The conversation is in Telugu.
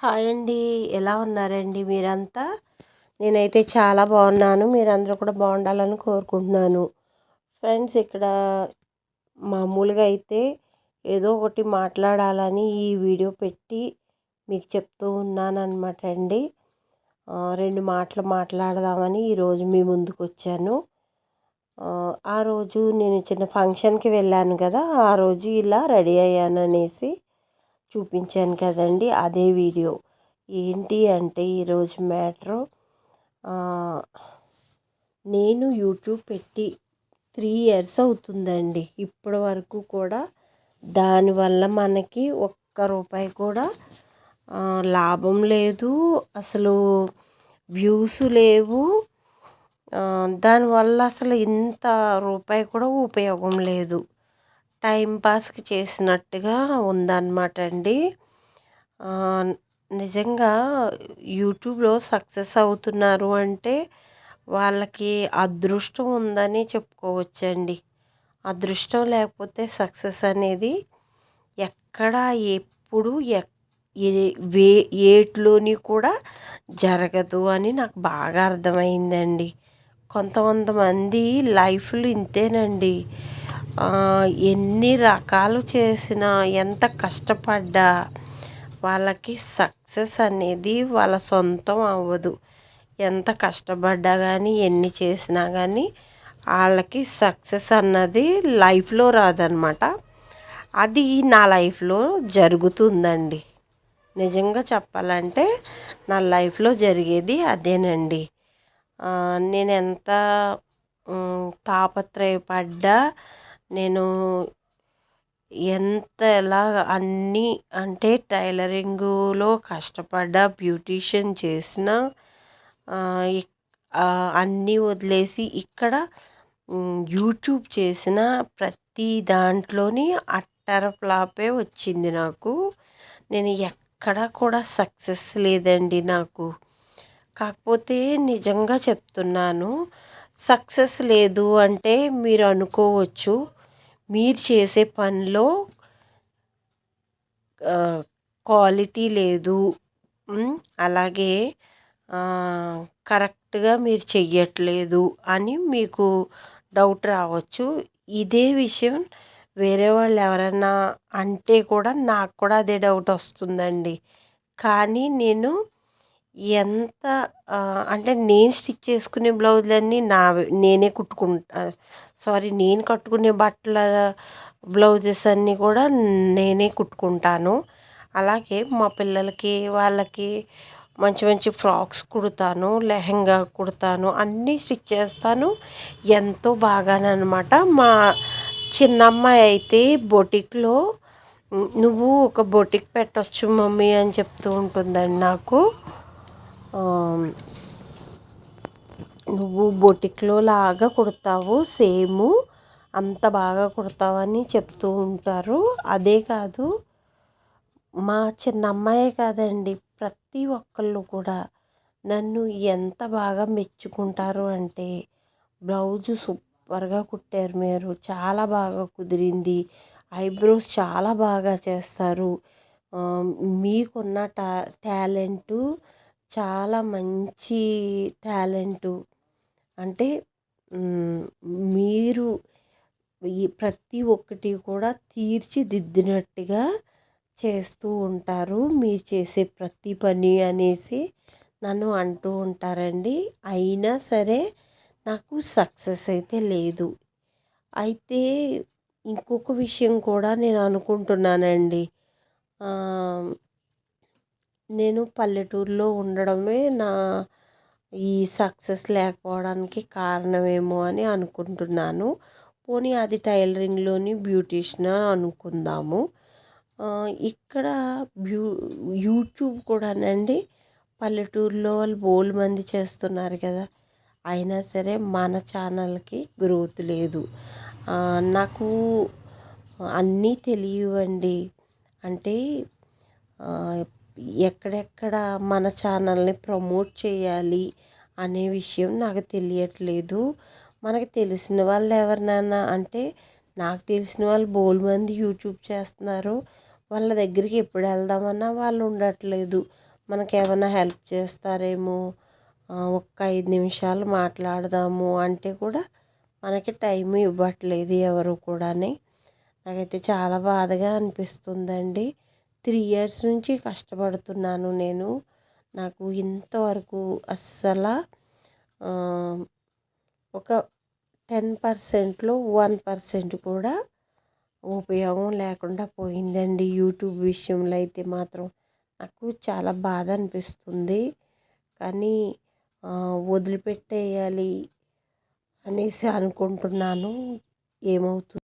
హాయ్ అండి. ఎలా ఉన్నారండి మీరంతా? నేనైతే చాలా బాగున్నాను. మీరందరూ కూడా బాగుండాలని కోరుకుంటున్నాను. ఫ్రెండ్స్ ఇక్కడ మామూలుగా అయితే ఏదో ఒకటి మాట్లాడాలని ఈ వీడియో పెట్టి మీకు చెప్తూ ఉన్నాను అండి. రెండు మాటలు మాట్లాడదామని ఈరోజు మీ ముందుకు వచ్చాను ఆ రోజు నేను చిన్న ఫంక్షన్కి వెళ్ళాను కదా ఆ రోజు ఇలా రెడీ అయ్యాను అనేసి చూపించాను కదండి. అదే వీడియో. ఏంటి అంటే ఈరోజు మ్యాటరు నేను యూట్యూబ్ పెట్టి త్రీ ఇయర్స్ అవుతుందండి. ఇప్పటి వరకు కూడా దానివల్ల మనకి ఒక్క రూపాయి కూడా లాభం లేదు. అసలు వ్యూస్ లేవు. దానివల్ల అసలు ఇంత రూపాయి కూడా ఉపయోగం లేదు. టైంపాస్కి చేసినట్టుగా ఉందన్నమాట అండి. నిజంగా యూట్యూబ్లో సక్సెస్ అవుతున్నారు అంటే వాళ్ళకి అదృష్టం ఉందని చెప్పుకోవచ్చండి. అదృష్టం లేకపోతే సక్సెస్ అనేది ఎక్కడ ఎప్పుడు వే ఏట్లోని కూడా జరగదు అని నాకు బాగా అర్థమైందండి. కొంతమంది లైఫ్లు ఇంతేనండి. ఎన్ని రకాలు చేసినా ఎంత కష్టపడ్డా వాళ్ళకి సక్సెస్ అనేది వాళ్ళ సొంతం అవ్వదు. ఎంత కష్టపడ్డా కానీ ఎన్ని చేసినా కానీ వాళ్ళకి సక్సెస్ అన్నది లైఫ్లో రాదనమాట అది నా లైఫ్లో జరుగుతుందండి. నిజంగా చెప్పాలంటే నా లైఫ్లో జరిగేది అదేనండి. నేను ఎంత తాపత్రయపడ్డా నేను ఎంత ఎలా అన్నీ అంటే టైలరింగులో కష్టపడ్డ బ్యూటీషియన్ చేసిన అన్నీ వదిలేసి ఇక్కడ యూట్యూబ్ చేసిన ప్రతి దాంట్లోని అట్టర్ ఫ్లాపే వచ్చింది నాకు. నేను ఎక్కడ కూడా సక్సెస్ లేదండి నాకు. కాకపోతే నిజంగా చెప్తున్నాను సక్సెస్ లేదు అంటే మీరు అనుకోవచ్చు మీరు చేసే పనిలో క్వాలిటీ లేదు. అలాగే కరెక్ట్గా మీరు చెయ్యట్లేదు అని మీకు డౌట్ రావచ్చు. ఇదే విషయం వేరే వాళ్ళు ఎవరైనా అంటే కూడా నాకు కూడా అదే డౌట్ వస్తుందండి. కానీ నేను ఎంత అంటే నేను స్టిచ్ చేసుకునే బ్లౌజులన్నీ నా నేనే కుట్టుకుంటా సారీ నేను కట్టుకునే బట్టల బ్లౌజెస్ అన్నీ కూడా నేనే కుట్టుకుంటాను. అలాగే మా పిల్లలకి వాళ్ళకి మంచి మంచి ఫ్రాక్స్ కుడతాను లెహంగా కుడతాను అన్నీ స్టిచ్ చేస్తాను. ఎంతో బాగానమాట మా చిన్నమ్మాయి అయితే బొటిక్లో నువ్వు ఒక బొటిక్ పెట్టవచ్చు మమ్మీ అని చెప్తూ ఉంటుందండి నాకు. నువ్వు బొటిక్లో లాగా కుడతావు సేము అంత బాగా కుడతావని చెప్తూ ఉంటారు. అదే కాదు మా చిన్న అమ్మాయే కాదండి ప్రతి ఒక్కళ్ళు కూడా నన్ను ఎంత బాగా మెచ్చుకుంటారు అంటే బ్లౌజు సూపర్గా కుట్టారు మీరు చాలా బాగా కుదిరింది ఐబ్రోస్ చాలా బాగా చేస్తారు. మీకున్న టా టాలెంటు చాలా మంచి టాలెంటు. అంటే మీరు ఈ ప్రతి ఒక్కటి కూడా తీర్చిదిద్దినట్టుగా చేస్తూ ఉంటారు. మీరు చేసే ప్రతి పని అనేసి నన్ను అంటూ ఉంటారండి. అయినా సరే నాకు సక్సెస్ అయితే లేదు. అయితే ఇంకొక విషయం కూడా నేను అనుకుంటున్నానండి. నేను పల్లెటూరులో ఉండడమే నా ఈ సక్సెస్ లేకపోవడానికి కారణమేమో అని అనుకుంటున్నాను. పోనీ అది టైలరింగ్లోని బ్యూటీషియన్ అనుకుందాము. ఇక్కడ బ్యూ యూట్యూబ్ కూడానండి పల్లెటూరులో వాళ్ళు బోల్ మంది చేస్తున్నారు కదా. అయినా సరే మన ఛానల్కి గ్రోత్ లేదు. నాకు అన్నీ తెలియవండి. అంటే ఎక్కడెక్కడ మన ఛానల్ని ప్రమోట్ చేయాలి అనే విషయం నాకు తెలియట్లేదు. మనకు తెలిసిన వాళ్ళు ఎవరినైనా అంటే నాకు తెలిసిన వాళ్ళు బోల్ మంది యూట్యూబ్ చేస్తున్నారు. వాళ్ళ దగ్గరికి ఎప్పుడు వెళ్దామన్నా వాళ్ళు ఉండట్లేదు. మనకేమైనా హెల్ప్ చేస్తారేమో? ఒక్క ఐదు నిమిషాలు మాట్లాడదాము అంటే కూడా మనకి టైం ఇవ్వట్లేదు ఎవరు కూడాని. నాకైతే చాలా బాధగా అనిపిస్తుందండి. త్రీ ఇయర్స్ నుంచి కష్టపడుతున్నాను నేను. నాకు ఇంతవరకు అస్సలు ఒక టెన్ పర్సెంట్లో వన్ పర్సెంట్ కూడా ఉపయోగం లేకుండా పోయిందండి. యూట్యూబ్ విషయంలో అయితే మాత్రం నాకు చాలా బాధ అనిపిస్తుంది. కానీ వదిలిపెట్టేయాలి అనేసి అనుకుంటున్నాను. ఏమవుతుంది